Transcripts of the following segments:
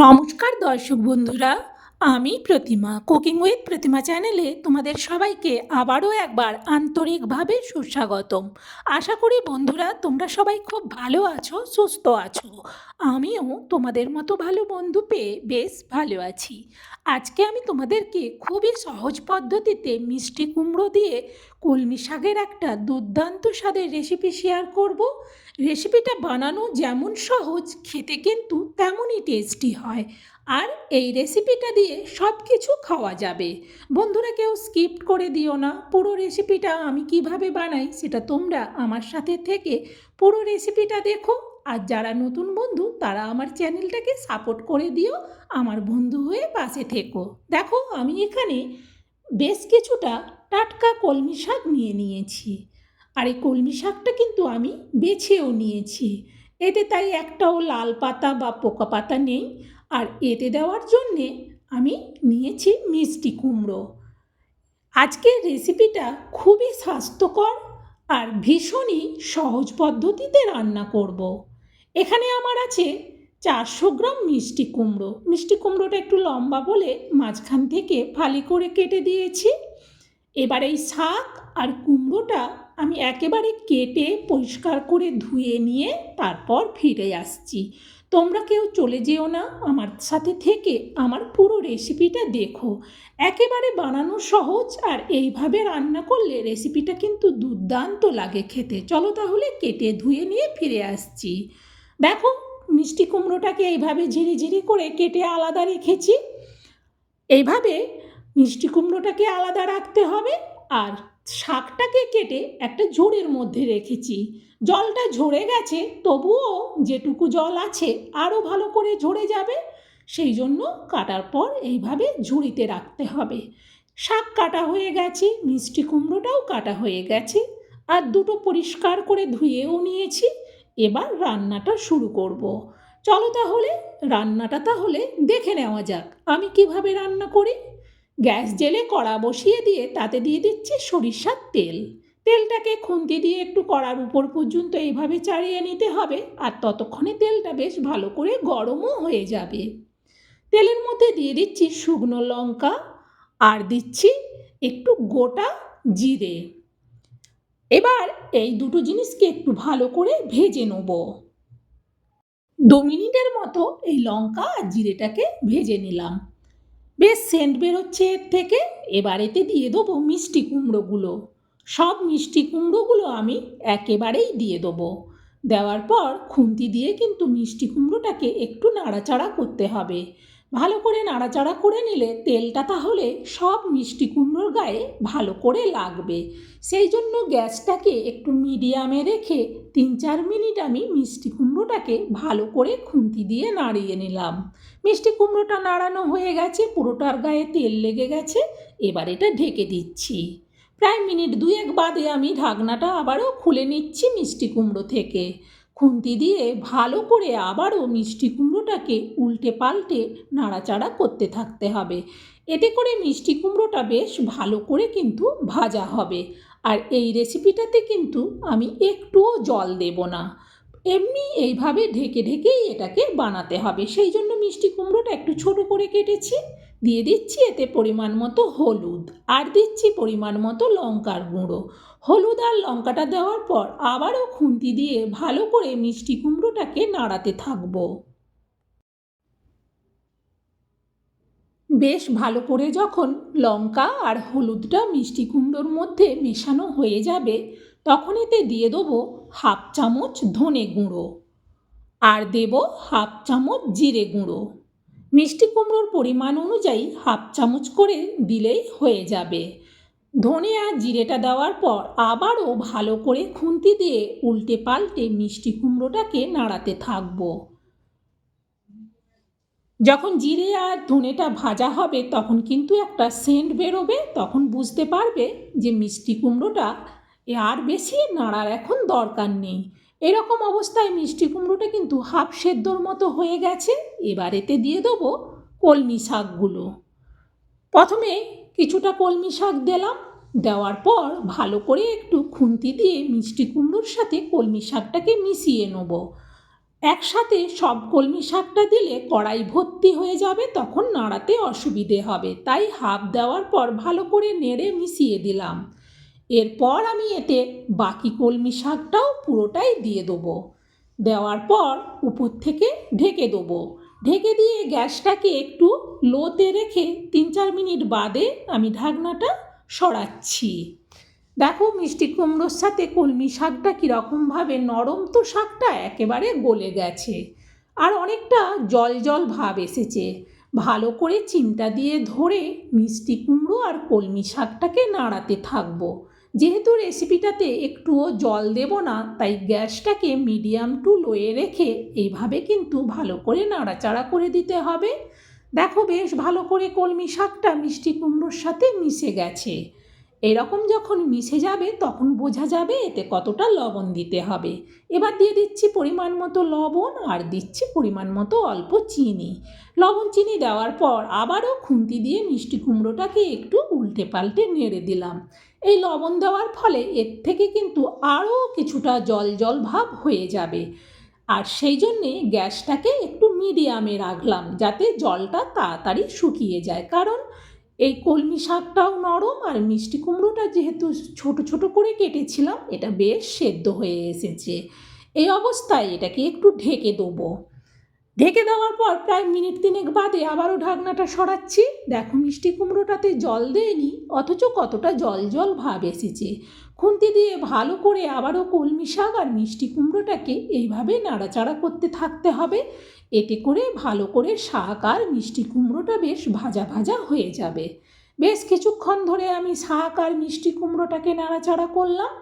নমস্কার দর্শক বন্ধুরা, আমি প্রতিমা কুকিং উইথ প্রতিমা চ্যানেলে তোমাদের সবাইকে আবারও একবার আন্তরিকভাবে সুস্বাগতম। আশা করি বন্ধুরা, তোমরা সবাই খুব ভালো আছো, সুস্থ আছো। আমিও তোমাদের মতো ভালো বন্ধু পেয়ে বেশ ভালো আছি। আজকে আমি তোমাদেরকে খুবই সহজ পদ্ধতিতে মিষ্টি কুমড়ো দিয়ে কলমি শাকের একটা দুর্দান্ত স্বাদের রেসিপি শেয়ার করব। রেসিপিটা বানানো যেমন সহজ, খেতে কিন্তু তেমনই টেস্টি হয়। আর এই রেসিপিটা দিয়ে সব কিছু খাওয়া যাবে। বন্ধুরা কেউ স্কিপ করে দিও না। পুরো রেসিপিটা আমি কীভাবে বানাই সেটা তোমরা আমার সাথে থেকে পুরো রেসিপিটা দেখো। আর যারা নতুন বন্ধু, তারা আমার চ্যানেলটাকে সাপোর্ট করে দিও আমার বন্ধু হয়ে পাশে থেকো। দেখো, আমি এখানে বেশ কিছুটা টাটকা কলমি শাক নিয়ে নিয়েছি। আর এই কলমি শাকটা কিন্তু আমি বেছেও নিয়েছি। এতে তাই একটাও লাল পাতা বা পোকা পাতা নেই। আর এতে দেওয়ার জন্যে আমি নিয়েছি মিষ্টি কুমড়ো। আজকের রেসিপিটা খুবই স্বাস্থ্যকর আর ভীষণই সহজ পদ্ধতিতে রান্না করব। এখানে আমার আছে চারশো গ্রাম মিষ্টি কুমড়ো। মিষ্টি কুমড়োটা একটু লম্বা বলে মাঝখান থেকে ফালি করে কেটে দিয়েছি। এবার এই শাক আর কুমড়োটা আমি একেবারে কেটে পরিষ্কার করে ধুয়ে নিয়ে তারপর ফিরে আসছি। তোমরা কেউ চলে যেও না, আমার সাথে থেকে আমার পুরো রেসিপিটা দেখো। একেবারে বানানো সহজ আর এইভাবে রান্না করলে রেসিপিটা কিন্তু দুর্দান্ত লাগে খেতে। চলো তাহলে কেটে ধুয়ে নিয়ে ফিরে আসছি। দেখো, মিষ্টি কুমড়োটাকে এইভাবে ঝিরি ঝিরি করে কেটে আলাদা রেখেছি। এইভাবে মিষ্টি কুমড়োটাকে আলাদা রাখতে হবে আর শাকটাকে কেটে একটা ঝুড়ির মধ্যে রেখেছি। জলটা ঝরে গেছে, তবুও যেটুকু জল আছে আরও ভালো করে ঝরে যাবে। সেই জন্য কাটার পর এইভাবে ঝুড়িতে রাখতে হবে। শাক কাটা হয়ে গেছে, মিষ্টি কুমড়োটাও কাটা হয়ে গেছে, আর দুটো পরিষ্কার করে ধুয়েও নিয়েছি। এবার রান্নাটা শুরু করব। চলো তাহলে, রান্নাটা তাহলে দেখে নেওয়া যাক, আমি কীভাবে রান্না করি। গ্যাস জেলে কড়া বসিয়ে দিয়ে তাতে দিয়ে দিচ্ছি সরিষার তেল। তেলটাকে খুন্তি দিয়ে একটু কড়ার উপর পর্যন্ত এইভাবে চাড়িয়ে নিতে হবে আর ততক্ষণে তেলটা বেশ ভালো করে গরমও হয়ে যাবে। তেলের মধ্যে দিয়ে দিচ্ছি শুকনো লঙ্কা আর দিচ্ছি একটু গোটা জিরে। এবার এই দুটো জিনিসকে একটু ভালো করে ভেজে নেব। দু মিনিটের মতো এই লঙ্কা আর জিরেটাকে ভেজে নিলাম। বেশ সেন্ট বেরোচ্ছে এর থেকে। এবার এতে দিয়ে দেবো মিষ্টি কুমড়োগুলো। সব মিষ্টি কুমড়োগুলো আমি একেবারেই দিয়ে দেবো। দেওয়ার পর খুন্তি দিয়ে কিন্তু মিষ্টি কুমড়োটাকে একটু নাড়াচাড়া করতে হবে। ভালো করে নাড়াচাড়া করে নিলে তেলটা তাহলে সব মিষ্টি কুমড়োর গায়ে ভালো করে লাগবে। সেই জন্য গ্যাসটাকে একটু মিডিয়ামে রেখে তিন চার মিনিট আমি মিষ্টি কুমড়োটাকে ভালো করে খুন্তি দিয়ে নাড়িয়ে নিলাম। মিষ্টি কুমড়োটা নাড়ানো হয়ে গেছে, পুরোটার গায়ে তেল লেগে গেছে, এবার এটা ঢেকে দিচ্ছি। প্রায় মিনিট দুয়েক বাদে আমি ঢাকনাটা আবারও খুলে নিচ্ছি মিষ্টি কুমড়ো থেকে। খুন্তি দিয়ে ভালো করে আবারও মিষ্টি কুমড়োটাকে উল্টে পাল্টে নাড়াচাড়া করতে থাকতে হবে। এতে করে মিষ্টি কুমড়োটা বেশ ভালো করে কিন্তু ভাজা হবে। আর এই রেসিপিটাতে কিন্তু আমি একটুও জল দেব না। এমনি এইভাবে ঢেকে ঢেকেই এটাকে বানাতে হবে। সেই জন্য মিষ্টি কুমড়োটা একটু ছোট করে কেটেছি। দিয়ে দিচ্ছি এতে পরিমাণ মতো হলুদ। আর দিচ্ছি পরিমাণ মতো লঙ্কার গুঁড়ো। হলুদ আর লঙ্কাটা দেওয়ার পর আবারও খুন্তি দিয়ে ভালো করে মিষ্টি কুমড়োটাকে নাড়াতে থাকব। বেশ ভালো করে যখন লঙ্কা আর হলুদটা মিষ্টি কুমড়োর মধ্যে মেশানো হয়ে যাবে তখন এতে দিয়ে দেবো হাফ চামচ ধনে গুঁড়ো আর দেব হাফ চামচ জিরে গুঁড়ো। মিষ্টি কুমড়োর পরিমাণ অনুযায়ী হাফ চামচ করে দিলেই হয়ে যাবে। ধনে আর জিরেটা দেওয়ার পর আবারও ভালো করে খুন্তি দিয়ে উল্টে পাল্টে মিষ্টি কুমড়োটাকে নাড়াতে থাকব। যখন জিরে আর ধনেটা ভাজা হবে, তখন কিন্তু একটা সেন্ট বেরোবে। তখন বুঝতে পারবে যে মিষ্টি কুমড়োটা আর বেশি নাড়ার এখন দরকার নেই। এরকম অবস্থায় মিষ্টি কুমড়োটা কিন্তু হাফ সেদ্ধর মতো হয়ে গেছে। এবার এতে দিয়ে দেবো কলমি শাকগুলো। প্রথমে কিছুটা কলমি শাক দিলাম। দেওয়ার পর ভালো করে একটু খুন্তি দিয়ে মিষ্টি কুমড়োর সাথে কলমি শাকটাকে মিশিয়ে নেব। একসাথে সব কলমি শাকটা দিলে কড়াই ভর্তি হয়ে যাবে, তখন নাড়াতে অসুবিধে হবে। তাই হাফ দেওয়ার পর ভালো করে নেড়ে মিশিয়ে দিলাম। এরপর আমি এতে বাকি কলমি শাকটাও পুরোটাই দিয়ে দেবো। দেওয়ার পর উপর থেকে ঢেকে দেবো। ঢেকে দিয়ে গ্যাসটাকে একটু লোতে রেখে তিন চার মিনিট বাদে আমি ঢাকনাটা সরাচ্ছি। দেখো মিষ্টি কুমড়োর সাথে কলমি শাকটা কীরকমভাবে নরম তো শাকটা একেবারে গলে গেছে। আর অনেকটা জল জল ভাব এসেছে। ভালো করে চিমটা দিয়ে ধরে মিষ্টি কুমড়ো আর কলমি শাকটাকে নাড়াতে থাকব। যেহেতু রেসিপিটাতে একটুও জল দেব না, তাই গ্যাসটাকে মিডিয়াম টু লোয়ে রেখে এইভাবে কিন্তু ভালো করে নাড়াচাড়া করে দিতে হবে। দেখো বেশ ভালো করে কলমি শাকটা মিষ্টি কুমড়োর সাথে মিশে গেছে। এরকম যখন মিশে যাবে, তখন বোঝা যাবে এতে কতটা লবণ দিতে হবে। এবার দিয়ে দিচ্ছি পরিমাণ মতো লবণ আর দিচ্ছি পরিমাণ মতো অল্প চিনি। লবণ চিনি দেওয়ার পর আবারও খুন্তি দিয়ে মিষ্টি কুমড়োটাকে একটু উল্টে পাল্টে নেড়ে দিলাম। এই লবণ দেওয়ার ফলে এর থেকে কিন্তু আরও কিছুটা জল জল ভাব হয়ে যাবে। আর সেই জন্যে গ্যাসটাকে একটু মিডিয়ামে রাখলাম, যাতে জলটা তাড়াতাড়ি শুকিয়ে যায়। কারণ এই কলমি শাকটাও নরম আর মিষ্টি কুমড়োটা যেহেতু ছোট ছোট করে কেটেছিলাম, এটা বেশ সেদ্ধ হয়ে এসেছে। এই অবস্থায় এটাকে একটু ঢেকে দেবো। ঢেকে দেওয়ার পর প্রায় মিনিট তিনেক বাদে আবারও ঢাকনাটা সরাচ্ছি। দেখো মিষ্টি কুমড়োটাতে জল দেয়নি, অথচ কতটা জল জল ভাব এসেছে। খুন্তি দিয়ে ভালো করে আবারও কলমি শাক আর মিষ্টি কুমড়োটাকে এইভাবে নাড়াচাড়া করতে থাকতে হবে। এতে করে ভালো করে শাক আর মিষ্টি কুমড়োটা বেশ ভাজা ভাজা হয়ে যাবে। বেশ কিছুক্ষণ ধরে আমি শাক আর মিষ্টি কুমড়োটাকে নাড়াচাড়া করলাম।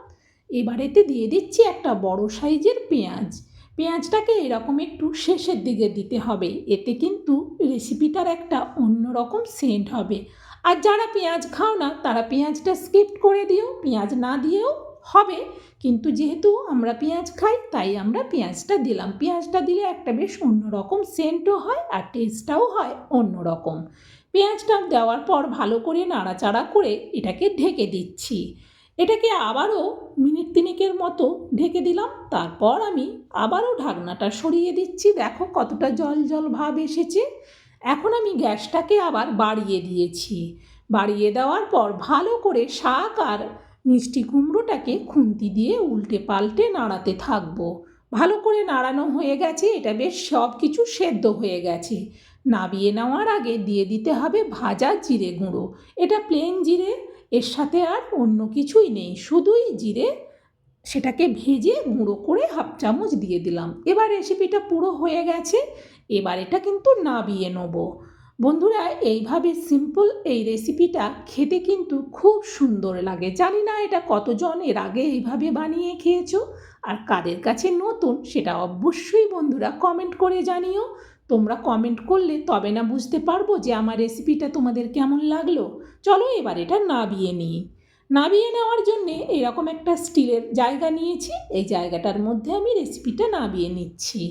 এবার এতে দিয়ে দিচ্ছি একটা বড় সাইজের পেঁয়াজ। পেঁয়াজটাকে এরকম একটু শেষের দিকে দিতে হবে। এতে কিন্তু রেসিপিটার একটা অন্যরকম সেন্ট হবে। আর যারা পেঁয়াজ খাও না, তারা পেঁয়াজটা স্কিপ করে দিও, পেঁয়াজ না দিয়েও হবে। কিন্তু যেহেতু আমরা পেঁয়াজ খাই, তাই আমরা পেঁয়াজটা দিলাম। পেঁয়াজটা দিলে একটা বেশ অন্যরকম সেন্টও হয় আর টেস্টটাও হয় অন্যরকম। পেঁয়াজটা দেওয়ার পর ভালো করে নাড়াচাড়া করে এটাকে ঢেকে দিচ্ছি। এটাকে আবারও মিনিট তিনেকের মতো ঢেকে দিলাম। তারপর আমি আবারও ঢাকনাটা সরিয়ে দিচ্ছি। দেখো কতটা জল জল ভাব এসেছে। এখন আমি গ্যাসটাকে আবার বাড়িয়ে দিয়েছি। বাড়িয়ে দেওয়ার পর ভালো করে শাক আর মিষ্টি কুমড়োটাকে খুন্তি দিয়ে উল্টে পাল্টে নাড়াতে থাকব। ভালো করে নাড়ানো হয়ে গেছে। এটা বেশ সব কিছু সেদ্ধ হয়ে গেছে। নাবিয়ে নেওয়ার আগে দিয়ে দিতে হবে ভাজা জিরে গুঁড়ো। এটা প্লেন জিরে। এর সাথে আর অন্য কিছুই নেই। শুধুই জিরে, সেটাকে ভেজে গুঁড়ো করে হাফ চামচ দিয়ে দিলাম। এবার রেসিপিটা পুরো হয়ে গেছে। এবার এটা কিন্তু নাবিয়ে নেব। বন্ধুরা, এইভাবে সিম্পল এই রেসিপিটা খেতে কিন্তু খুব সুন্দর লাগে। জানি না এটা কতজন এর আগে এইভাবে বানিয়ে খেয়েছো, আর কাদের কাছে নতুন সেটা অবশ্যই বন্ধুরা কমেন্ট করে জানিও। তোমরা কমেন্ট করলে তবে না বুঝতে পারব যে আমার রেসিপিটা তোমাদের কেমন লাগল। চলো এবার এটা নাবিয়ে নিই। নাবিয়ে নেওয়ার জন্যে এরকম একটা স্টিলের জায়গা নিয়েছি। এই জায়গাটার মধ্যে আমি রেসিপিটা নাবিয়ে নিচ্ছি।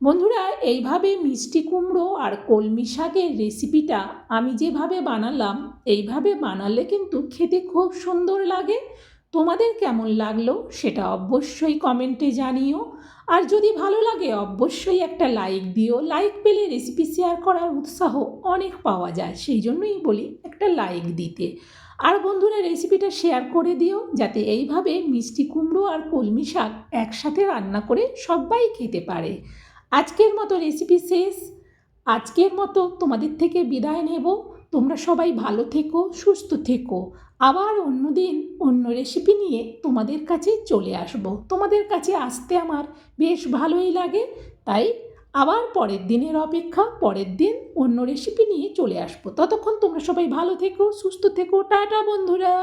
বন্ধুরা, এইভাবে মিষ্টি কুমড়ো আর কলমি শাকের রেসিপিটা আমি যেভাবে বানালাম, এইভাবে বানালে কিন্তু খেতে খুব সুন্দর লাগে। তোমাদের কেমন লাগল সেটা অবশ্যই কমেন্টে জানিও। আর যদি ভালো লাগে, অবশ্যই একটা লাইক দিও। লাইক পেলে রেসিপি শেয়ার করার উৎসাহ অনেক পাওয়া যায়, সেই জন্যই বলি একটা লাইক দিতে। আর বন্ধুরা রেসিপিটা শেয়ার করে দিও, যাতে এইভাবে মিষ্টি কুমড়ো আর কলমি শাক একসাথে রান্না করে সবাই খেতে পারে। আজকের মতো রেসিপি শেষ। আজকের মতো তোমাদের থেকে বিদায় নেব। তোমরা সবাই ভালো থেকো, সুস্থ থেকো। আবার অন্য দিন অন্য রেসিপি নিয়ে তোমাদের কাছে চলে আসব। তোমাদের কাছে আসতে আমার বেশ ভালোই লাগে। তাই আবার পরের দিনের অপেক্ষা পরের দিন অন্য রেসিপি নিয়ে চলে আসব। ততক্ষণ তোমরা সবাই ভালো থেকো, সুস্থ থেকো। টাটা বন্ধুরা।